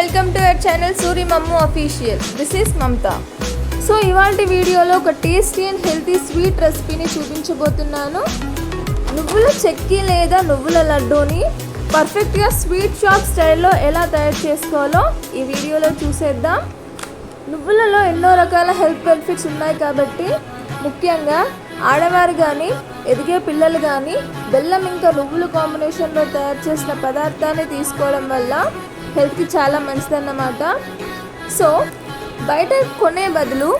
Welcome to our channel Suri Mammu official this is Mamata so ఇవాళ వీడియోలో ఒక tasty and healthy sweet రెసిపీని చూపించబోతున్నాను. నువ్వుల చెక్కి లేదా నువ్వుల లడ్డూని పర్ఫెక్ట్గా స్వీట్ షాప్ స్టైల్లో ఎలా తయారు చేసుకోవాలో ఈ వీడియోలో చూసేద్దాం. నువ్వులలో ఎన్నో రకాల హెల్త్ బెనిఫిట్స్ ఉన్నాయి కాబట్టి ముఖ్యంగా ఆడవారు కానీ ఎదిగే పిల్లలు కానీ బెల్లం ఇంకా నువ్వులు కాంబినేషన్లో తయారు చేసిన పదార్థాన్ని తీసుకోవడం వల్ల హెల్త్కి చాలా మంచిదన్నమాట. సో బయట కొనే బదులు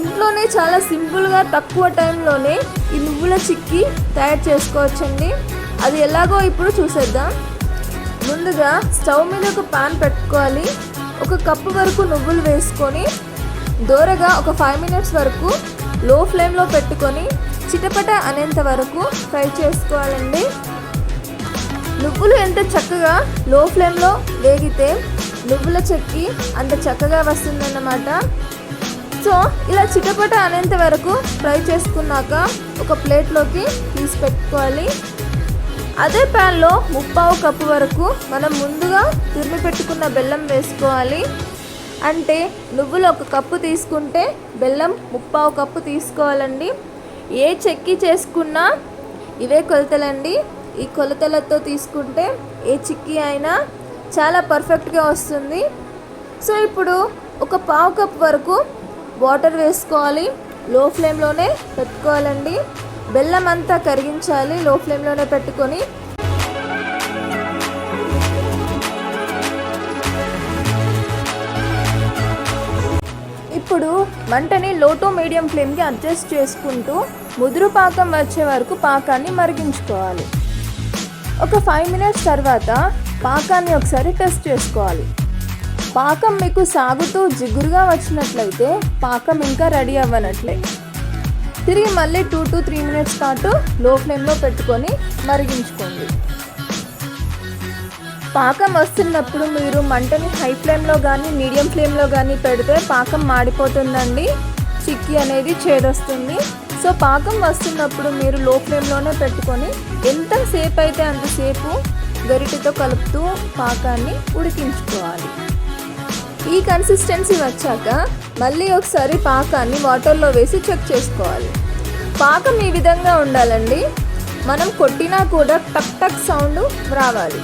ఇంట్లోనే చాలా సింపుల్గా తక్కువ టైంలోనే ఈ నువ్వుల చిక్కి తయారు చేసుకోవచ్చండి. అది ఎలాగో ఇప్పుడు చూసేద్దాం. ముందుగా స్టవ్ మీద ఒక పాన్ పెట్టుకోవాలి. ఒక కప్పు వరకు నువ్వులు వేసుకొని దూరగా ఒక ఫైవ్ మినిట్స్ వరకు లో ఫ్లేమ్లో పెట్టుకొని చిటపట అనేంత వరకు ఫ్రై చేసుకోవాలండి. నువ్వులు ఎంత చక్కగా లో ఫ్లేమ్లో వేగితే నువ్వుల చెక్కి అంత చక్కగా వస్తుందన్నమాట. సో ఇలా చిటపట అనేంత వరకు ఫ్రై చేసుకున్నాక ఒక ప్లేట్లోకి తీసి పెట్టుకోవాలి. అదే ప్యాన్లో ముప్పావు కప్పు వరకు మనం ముందుగా తురిమి పెట్టుకున్న బెల్లం వేసుకోవాలి. అంటే నువ్వులు ఒక కప్పు తీసుకుంటే బెల్లం ముప్పావు కప్పు తీసుకోవాలండి. ఏ చెక్కి చేసుకున్నా ఇవే కొలతలండి. ఈ కొలతలతో తీసుకుంటే ఏ చిక్కీ అయినా చాలా పర్ఫెక్ట్గా వస్తుంది. సో ఇప్పుడు ఒక పావు కప్ వరకు వాటర్ వేసుకోవాలి. లో ఫ్లేమ్లోనే పెట్టుకోవాలండి. బెల్లం అంతా కరిగించాలి. లో ఫ్లేమ్లోనే పెట్టుకొని ఇప్పుడు మంటని లో టు మీడియం ఫ్లేమ్కి అడ్జస్ట్ చేసుకుంటూ ముదురు పాకం వచ్చే వరకు పాకాన్ని మరిగించుకోవాలి. ఒక ఫైవ్ మినిట్స్ తర్వాత పాకాన్ని ఒకసారి టెస్ట్ చేసుకోవాలి. పాకం మీకు సాగుతూ జిగురుగా వచ్చినట్లయితే పాకం ఇంకా రెడీ అవ్వనట్లే. తిరిగి మళ్ళీ టూ టు త్రీ మినిట్స్ పాటు లో ఫ్లేమ్లో పెట్టుకొని మరిగించుకోండి. పాకం వస్తున్నప్పుడు మీరు మంటని హై ఫ్లేమ్లో కానీ మీడియం ఫ్లేమ్లో కానీ పెడితే పాకం మాడిపోతుందండి. చిక్కీ అనేది చేదొస్తుంది. సో పాకం వస్తున్నప్పుడు మీరు లో ఫ్లేమ్లోనే పెట్టుకొని ఎంతసేపు అయితే అంతసేపు గరిటెతో కలుపుతూ పాకాన్ని ఉడికించుకోవాలి. ఈ కన్సిస్టెన్సీ వచ్చాక మళ్ళీ ఒకసారి పాకాన్ని వాటర్లో వేసి చెక్ చేసుకోవాలి. పాకం ఈ విధంగా ఉండాలండి. మనం కొట్టినా కూడా టక్ టక్ సౌండ్ రావాలి.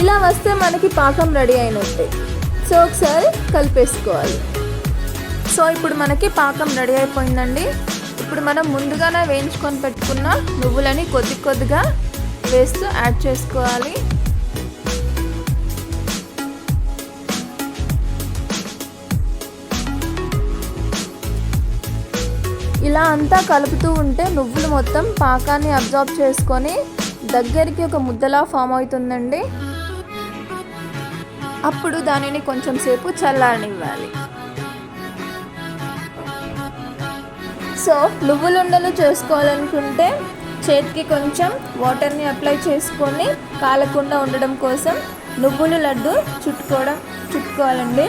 ఇలా వస్తే మనకి పాకం రెడీ అయినట్టే. సో ఒకసారి కలిపేసుకోవాలి. సో ఇప్పుడు మనకి పాకం రెడీ అయిపోయిందండి. ఇప్పుడు మనం ముందుగానే వేయించుకొని పెట్టుకున్న నువ్వులని కొద్ది కొద్దిగా వేస్తూ యాడ్ చేసుకోవాలి. ఇలా అంతా కలుపుతూ ఉంటే నువ్వులు మొత్తం పాకాన్ని అబ్జార్బ్ చేసుకొని దగ్గరికి ఒక ముద్దలా ఫామ్ అవుతుందండి. అప్పుడు దానిని కొంచెం సేపు చల్లారనివ్వాలి. సో నువ్వులుండలు చేసుకోవాలనుకుంటే చేతికి కొంచెం వాటర్ని అప్లై చేసుకొని కాలకుండా ఉండడం కోసం నువ్వుల లడ్డు చుట్టుకోవడం చుట్టుకోవాలండి.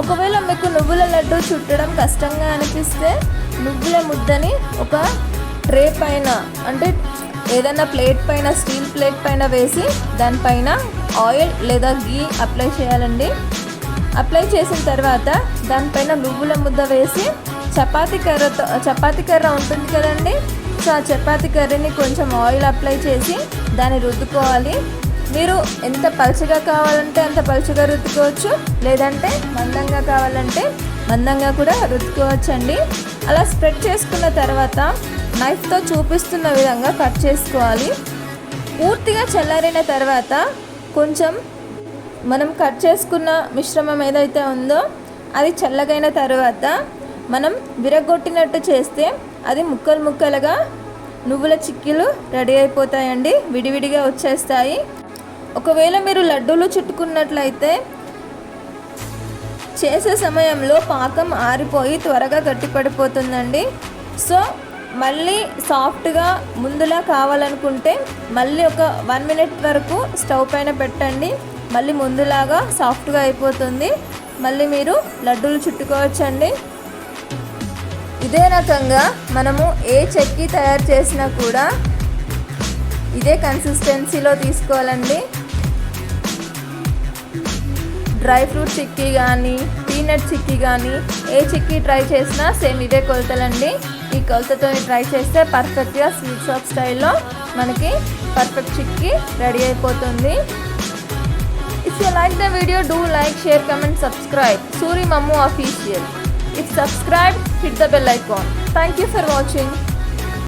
ఒకవేళ మీకు నువ్వుల లడ్డు చుట్టడం కష్టంగా అనిపిస్తే నువ్వుల ముద్దని ఒక ట్రే పైన అంటే ఏదైనా ప్లేట్ పైన స్టీల్ ప్లేట్ పైన వేసి దానిపైన ఆయిల్ లేదా గీ అప్లై చేయాలండి. అప్లై చేసిన తర్వాత దానిపైన నువ్వుల ముద్ద వేసి చపాతీ కర్రతో చపాతీ కర్ర ఉంటుంది కదండి? సో ఆ చపాతీ కర్రీని కొంచెం ఆయిల్ అప్లై చేసి దాన్ని రుద్దుకోవాలి. మీరు ఎంత పలుచగా కావాలంటే అంత పలుచగా రుద్దుకోవచ్చు. లేదంటే మందంగా కావాలంటే మందంగా కూడా రుద్దుకోవచ్చు అండి అలా స్ప్రెడ్ చేసుకున్న తర్వాత నైఫ్తో చూపిస్తున్న విధంగా కట్ చేసుకోవాలి. పూర్తిగా చల్లారిన తర్వాత కొంచెం మనం కట్ చేసుకున్న మిశ్రమం ఏదైతే ఉందో అది చల్లగైన తర్వాత మనం విరగొట్టినట్టు చేస్తే అది ముక్కలు ముక్కలుగా నువ్వుల చిక్కీలు రెడీ అయిపోతాయండి విడివిడిగా వచ్చేస్తాయి. ఒకవేళ మీరు లడ్డూలు చుట్టుకున్నట్లయితే చేసే సమయంలో పాకం ఆరిపోయి త్వరగా గట్టిపడిపోతుందండి. సో మళ్ళీ సాఫ్ట్గా ముందులా కావాలనుకుంటే మళ్ళీ ఒక వన్ మినిట్ వరకు స్టవ్ పైన పెట్టండి. మళ్ళీ ముందులాగా సాఫ్ట్గా అయిపోతుంది. మళ్ళీ మీరు లడ్డూలు చుట్టుకోవచ్చండి. ఇదే రకంగా మనము ఏ చెక్కి తయారు చేసినా కూడా ఇదే కన్సిస్టెన్సీలో తీసుకోవాలండి. డ్రై ఫ్రూట్ చిక్కీ కానీ పీనట్ చిక్కీ కానీ ఏ చిక్కీ ట్రై చేసినా సేమ్ ఇదే కొలతలండి. ఈ కొలతతో ట్రై చేస్తే పర్ఫెక్ట్గా స్వీట్ షాప్ స్టైల్లో మనకి పర్ఫెక్ట్ చిక్కీ రెడీ అయిపోతుంది. If you like the video do like share comment subscribe Suri Mammu official If subscribed, hit the bell icon. Thank you for watching.